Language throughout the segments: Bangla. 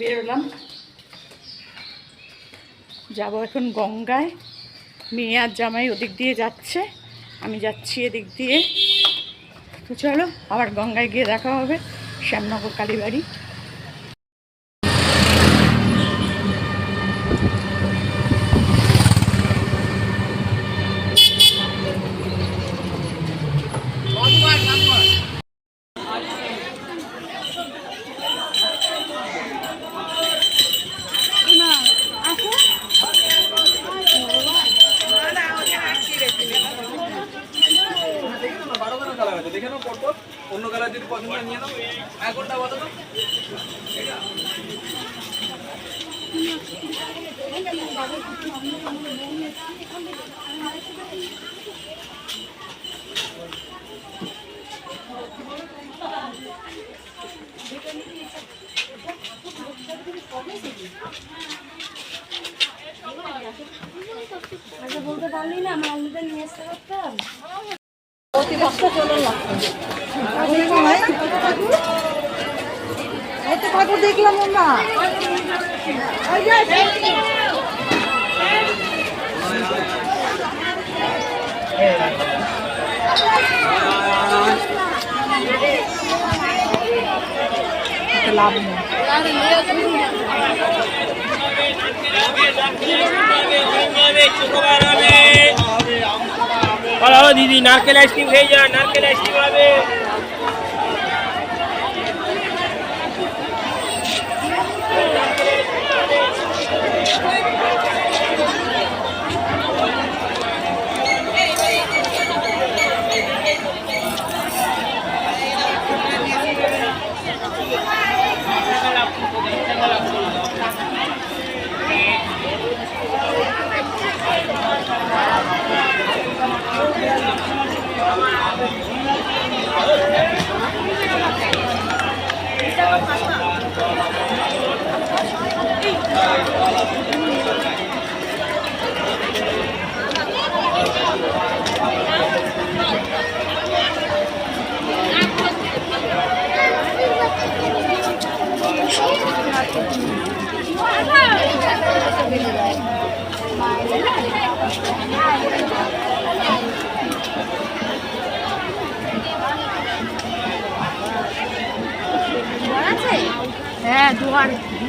বেরোলাম। যাব এখন গঙ্গায়। মেয়ে আর জামাই ওদিক দিয়ে যাচ্ছে। আমি যাচ্ছি এদিক দিয়ে। তো চলো, আবার গঙ্গায় গিয়ে দেখা হবে। শ্যামনগর কালীবাড়ি। কালার আছে। দেখে নাও পরপর। অন্য কালার যদি পছন্দ হয়, নিয়ে নাও। এক ঘণ্টা বলো তো? আগে বলতে পারলি না, আমার আলুটা নিয়ে আসতে পারতাম? ঠাকুর দেখলাম না লাভ নেই દીદી નારકેલ આઈસ્ક્રીમ ખાઈ જા નારકેલ આઈસ્ક્રીમ આવે হবে হ্যাঁ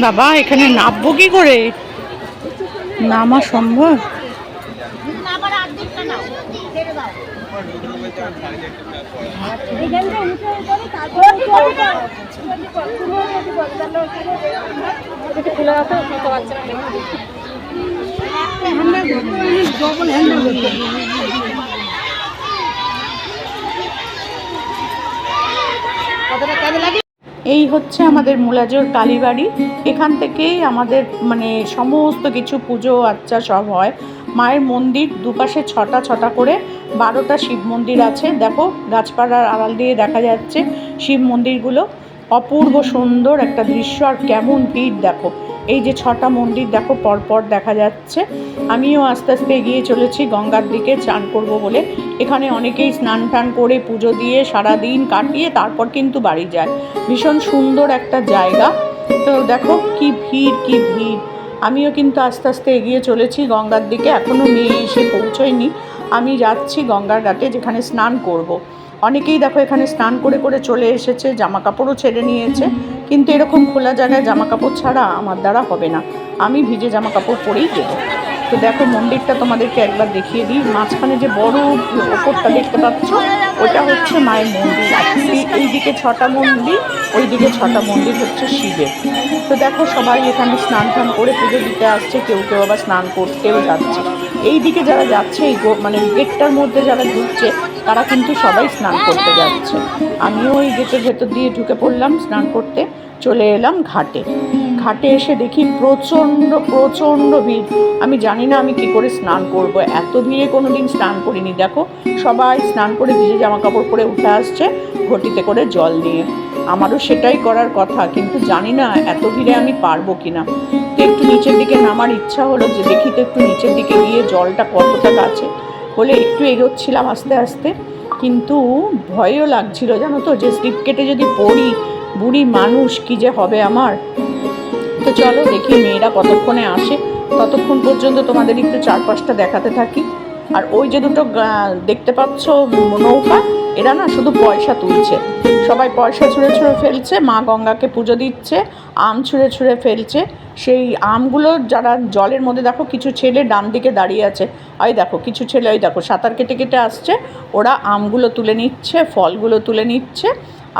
বাবা এখানে নামবো কি করে? নামা সম্ভব? করে এই হচ্ছে আমাদের মুলাজোর কালীবাড়ি এখান থেকেই আমাদের মানে সমস্ত কিছু পুজো আচ্চা সব হয়। মায়ের মন্দির দুপাশে ছটা ছটা করে বারোটা শিব মন্দির আছে। দেখো গাছপালার আড়াল দিয়ে দেখা যাচ্ছে শিব মন্দিরগুলো। অপূর্ব সুন্দর একটা দৃশ্য আর কেমন ভিড় দেখো। এই যে ছটা মন্দির দেখো, পরপর দেখা যাচ্ছে। আমিও আস্তে আস্তে এগিয়ে চলেছি, গঙ্গার দিকে চান করব বলে। এখানে অনেকেই স্নান টান করে পুজো দিয়ে সারা দিন কাটিয়ে তারপর কিন্তু বাড়ি যায়। ভীষণ সুন্দর একটা জায়গা। তো দেখো, কি ভিড় কি ভিড়। আমিও কিন্তু আস্তে আস্তে এগিয়ে চলেছি গঙ্গার দিকে। এখনও মেয়ে এসে পৌঁছয়নি। আমি যাচ্ছি গঙ্গার ঘাটে যেখানে স্নান করব। অনেকেই দেখো এখানে স্নান করে করে চলে এসেছে জামা কাপড়ও ছেড়ে নিয়েছে। কিন্তু এরকম খোলা জায়গায় জামা কাপড় ছাড়া আমার দ্বারা হবে না। আমি ভিজে জামা কাপড় পরেই দেবো তো দেখো, মন্দিরটা তোমাদেরকে একবার দেখিয়ে দিই। মাঝখানে যে বড় ওপরটা দেখতে পাচ্ছ, ওটা হচ্ছে মায়ের মন্দির। এই- এইদিকে ছটা মন্দির, ওই দিকে ছটা মন্দির হচ্ছে শিবের। তো দেখো, সবাই এখানে স্নান টান করে পুজো দিতে আসছে। কেউ কেউ আবার স্নান করতেও যাচ্ছে। এই দিকে যারা যাচ্ছে, এই মানে গেটটার মধ্যে যারা ঢুকছে তারা কিন্তু সবাই স্নান করতে যাচ্ছে। আমিও ওই গেটের ভেতর দিয়ে ঢুকে পড়লাম স্নান করতে। চলে এলাম ঘাটে। ঘাটে এসে দেখি প্রচণ্ড প্রচণ্ড ভিড়। আমি জানি না আমি কি করে স্নান করব। এত ভিড়ে কোনো দিন স্নান করিনি। দেখো, সবাই স্নান করে ভিজে জামা কাপড় পরে উঠে আসছে ঘটিতে করে জল নিয়ে। আমারও সেটাই করার কথা, কিন্তু জানি না এত ভিড়ে আমি পারব কি না একটু নিচের দিকে নামার ইচ্ছা হলো যে দেখি তো একটু নিচের দিকে গিয়ে জলটা কতটা কাছে। বলে একটু এগোচ্ছিলাম আস্তে আস্তে, কিন্তু ভয়ও লাগছিল, জানো তো, যে স্লিপ কেটে যদি পড়ি, বুড়ি মানুষ কি যে হবে আমার? তো চলো দেখি মেয়েরা কতক্ষণে আসে। ততক্ষণ পর্যন্ত তোমাদের একটু চারপাশটা দেখাতে থাকি। আর ওই যে দুটো দেখতে পাচ্ছ, নৌকা এরা না শুধু পয়সা তুলছে। সবাই পয়সা ছুঁড়ে ছুঁড়ে ফেলছে, মা গঙ্গাকে পুজো দিচ্ছে, আম ছুঁড়ে ছুঁড়ে ফেলছে। সেই আমগুলো যারা জলের মধ্যে দেখো কিছু ছেলে ডান দিকে দাঁড়িয়ে আছে। ওই দেখো, কিছু ছেলে, ওই দেখো সাঁতার কেটে কেটে আসছে। ওরা আমগুলো তুলে নিচ্ছে, ফলগুলো তুলে নিচ্ছে।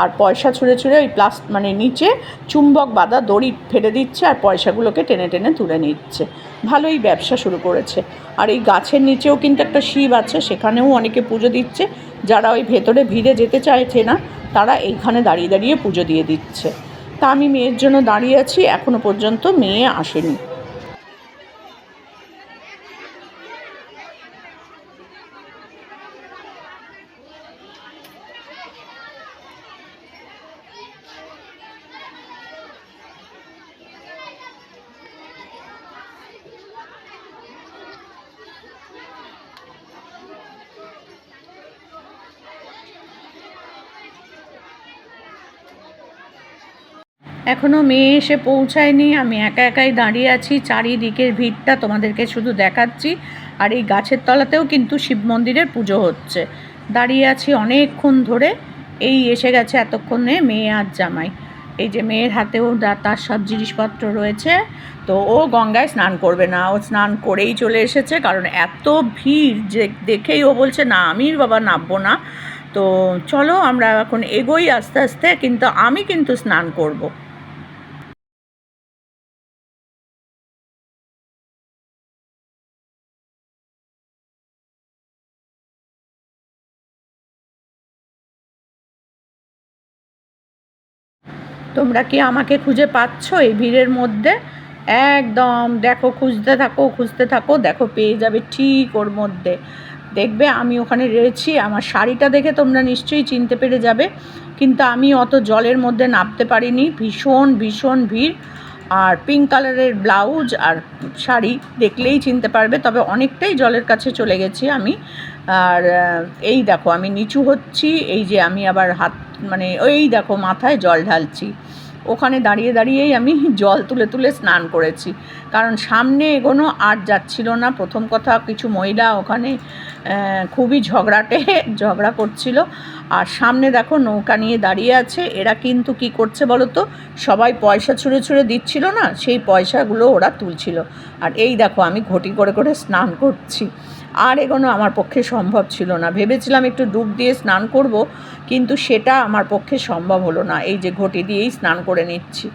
আর পয়সা ছুঁড়ে ছুঁড়ে ওই প্লাস মানে নিচে চুম্বক বাঁধা দড়ি ফেলে দিচ্ছে আর পয়সাগুলোকে টেনে টেনে তুলে নিচ্ছে। ভালোই ব্যবসা শুরু করেছে। আর এই গাছের নিচেও কিন্তু একটা শিব আছে, সেখানেও অনেকে পুজো দিচ্ছে। যারা ওই ভেতরে ভিড়ে যেতে চাইছে না, তারা এইখানে দাঁড়িয়ে দাঁড়িয়ে পুজো দিয়ে দিচ্ছে। তা আমি মেয়ের জন্য দাঁড়িয়ে আছি এখনও পর্যন্ত মেয়ে আসেনি। এখনও মেয়ে এসে পৌঁছায়নি। আমি একা একাই দাঁড়িয়ে আছি, চারিদিকের ভিড়টা তোমাদেরকে শুধু দেখাচ্ছি। আর এই গাছের তলাতেও কিন্তু শিব মন্দিরের পুজো হচ্ছে। দাঁড়িয়ে আছি অনেকক্ষণ ধরে। এই এসে গেছে এতক্ষণে মেয়ে আর জামাই। এই যে মেয়ের হাতেও তার সব জিনিসপত্র রয়েছে। তো ও গঙ্গায় স্নান করবে না। ও স্নান করেই চলে এসেছে। কারণ এত ভিড় যে দেখেই ও বলছে, না আমি বাবা নামবো না। তো চলো আমরা এখন এগোই আস্তে আস্তে, কিন্তু আমি কিন্তু স্নান করব। তোমরা কি আমাকে খুঁজে পাচ্ছ এই ভিড়ের মধ্যে? একদম, দেখো, খুঁজতে থাকো খুঁজতে থাকো, দেখো, পেয়ে যাবে ঠিক ওর মধ্যে। দেখবে, আমি ওখানে রয়েছি, আমার শাড়িটা দেখে তোমরা নিশ্চয়ই চিনতে পেরে যাবে। কিন্তু আমি অত জলের মধ্যে নামতে পারিনি, ভীষণ ভীষণ ভিড়। আর পিঙ্ক কালারের ব্লাউজ আর শাড়ি দেখলেই চিনতে পারবে, তবে অনেকটাই জলের কাছে চলে গেছি আমি। আর এই দেখো, আমি নিচু হচ্ছি, এই যে আমি আবার হাত মানে ওই দেখো মাথায় জল ঢালছি। ওখানে দাঁড়িয়ে দাঁড়িয়েই আমি জল তুলে তুলে স্নান করেছি। কারণ সামনে এগোনো আর যাচ্ছিল না। প্রথম কথা কিছু মহিলা ওখানে খুবই ঝগড়াটে ঝগড়া করছিল। আর সামনে দেখো নৌকা নিয়ে দাঁড়িয়ে আছে। এরা কিন্তু কি করছে বলো তো সবাই পয়সা ছুঁড়ে ছুঁড়ে দিচ্ছিল না? সেই পয়সাগুলো ওরা তুলছিল। আর এই দেখো আমি ঘটি করে করে স্নান করছি। আর এগোনো আমার পক্ষে সম্ভব ছিল না। ভেবেছিলাম একটু ডুব দিয়ে স্নান করব, কিন্তু সেটা আমার পক্ষে সম্ভব হলো না। এই যে ঘটি দিয়েই স্নান করে নিচ্ছি।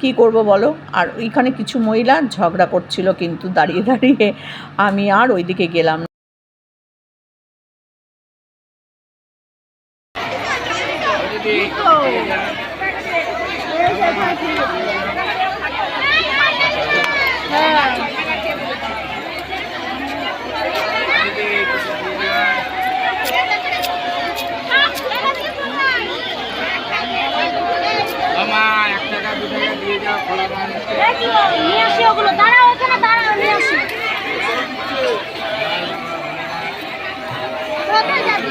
কি করব বলো? আর ওইখানে কিছু মহিলা ঝগড়া করছিল কিন্তু দাঁড়িয়ে দাঁড়িয়ে। আমি আর ওইদিকে গেলাম না। নিয়ে আসি ওগুলো দাঁড়াও এখানে দাঁড়াও নিয়ে আসি। কোথায় যাবি?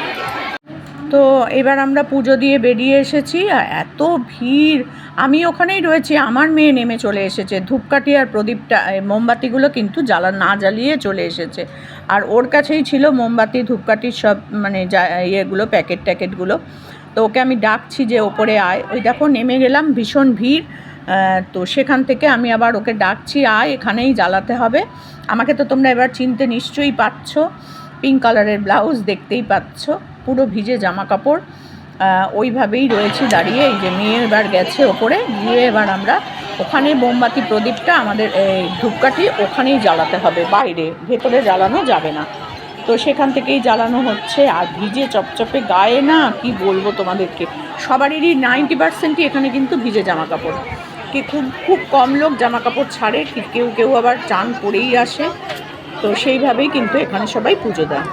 তো এবার আমরা পুজো দিয়ে বেরিয়ে এসেছি, আর এত ভিড়। আমি ওখানেই রয়েছি, আমার মেয়ে নেমে চলে এসেছে। ধূপকাঠি আর প্রদীপটা মোমবাতিগুলো কিন্তু জ্বালা, না জ্বালিয়ে চলে এসেছে। আর ওর কাছেই ছিল মোমবাতি ধূপকাঠির সব মানে যা- ইয়েগুলো, প্যাকেট ট্যাকেটগুলো। তো ওকে আমি ডাকছি যে ওপরে আয়। ওই দেখো, নেমে গেলাম, ভীষণ ভিড়। তো সেখান থেকে আমি আবার ওকে ডাকছি, আয়, এখানেই জ্বালাতে হবে। আমাকে তো তোমরা এবার চিনতে নিশ্চয়ই পাচ্ছ পিঙ্ক কালারের ব্লাউজ দেখতেই পাচ্ছ। পুরো ভিজে জামা কাপড়। ওইভাবেই রয়েছে দাঁড়িয়ে। এই যে মেয়ে এবার গেছে ওপরে। গিয়ে এবার আমরা ওখানে মোমবাতি প্রদীপটা আমাদের এই ধূপকাঠি ওখানেই জ্বালাতে হবে। বাইরে, ভেতরে জ্বালানো যাবে না। তো সেখান থেকেই জ্বালানো হচ্ছে। আর ভিজে চপচপে গায়ে না, কি বলব তোমাদেরকে? সবারই নাইনটি পার্সেন্টই এখানে কিন্তু ভিজে জামা কাপড়। আজকে খুব খুব কম লোক জামা কাপড় ছাড়ে। কি- কেউ কেউ আবার চান পরেই আসে। তো সেইভাবেই কিন্তু এখানে সবাই পুজো দেয়।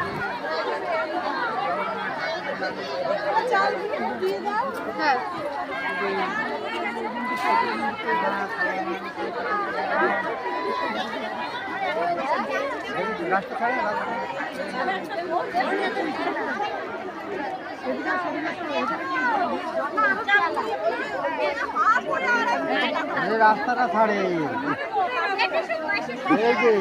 রাস্তাটা ছাড়ে। এই যে।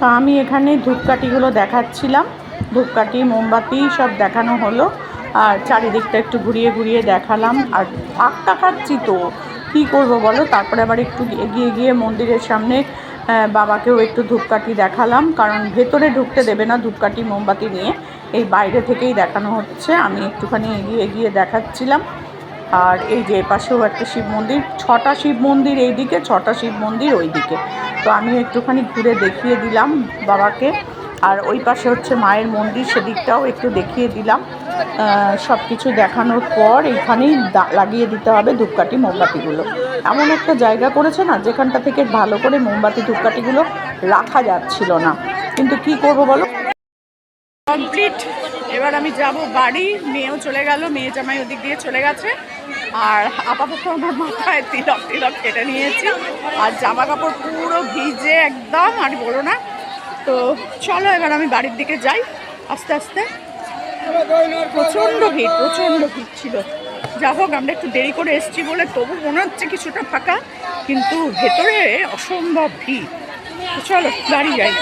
তো আমি এখানে ধূপকাঠিগুলো দেখাচ্ছিলাম। ধূপকাঠি, মোমবাতি সব দেখানো হলো। আর চারিদিকটা একটু ঘুরিয়ে ঘুরিয়ে দেখালাম। আর ধাক্কা খাচ্ছি তো। কী করব বলো? তারপরে আবার একটু এগিয়ে গিয়ে মন্দিরের সামনে বাবাকেও একটু ধূপকাঠি দেখালাম, কারণ ভেতরে ঢুকতে দেবে না ধূপকাঠি মোমবাতি নিয়ে। এই বাইরে থেকেই দেখানো হচ্ছে, আমি একটুখানি এগিয়ে গিয়ে দেখাচ্ছিলাম। আর এই যে পাশেও একটা শিব মন্দির, ছটা শিব মন্দির এইদিকে, ছটা শিব মন্দির ওইদিকে। তো আমি একটুখানি ঘুরে দেখিয়ে দিলাম বাবাকে, আর ওই পাশে হচ্ছে মায়ের মন্দির, সেদিকটাও একটু দেখিয়ে দিলাম। সব কিছু দেখানোর পর এখানেই লাগিয়ে দিতে হবে ধূপকাঠি, মোমবাতিগুলো। এমন একটা জায়গা করেছে না, যেখানটা থেকে ভালো করে মোমবাতি, ধূপকাঠিগুলো রাখা যাচ্ছিল না। কিন্তু কি করব বলো? কমপ্লিট এবার আমি যাব বাড়ি, মেয়েও চলে গেল, মেয়ে জামাই ওদিক দিয়ে চলে গেছে। আর আপাতত আমার মাথায় তিলক তিলক কেটে নিয়েছি। আর জামা কাপড় পুরো ভিজে একদম, আর বলো না। তো চলো এবার আমি বাড়ির দিকে যাই, আস্তে আস্তে। প্রচণ্ড ভিড় প্রচণ্ড ভিড় ছিল। যা হোক, আমরা একটু দেরি করে এসেছি বলে তবু মনে হচ্ছে কিছুটা ফাঁকা, কিন্তু ভেতরে অসম্ভব ভিড়। চলো দাঁড়িয়ে যাই।